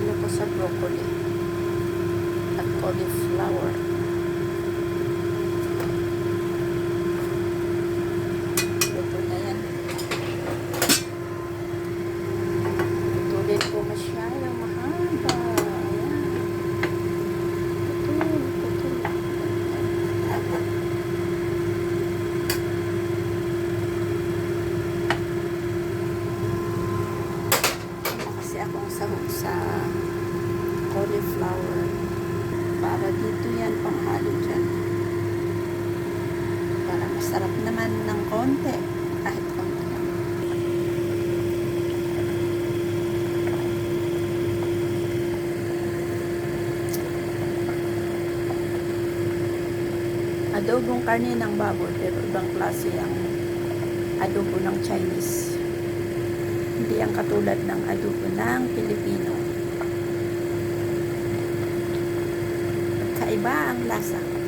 ano ko sa broccoli at cauliflower. Sahog sa cauliflower. Para dito yan, panghalo dyan. Para masarap naman ng konti. Kahit konti lang. Adobong karne ng baboy, pero ibang klase ang adobo ng Chinese. Hindi ang katulad ng adobo ng Kaiba ang lasa.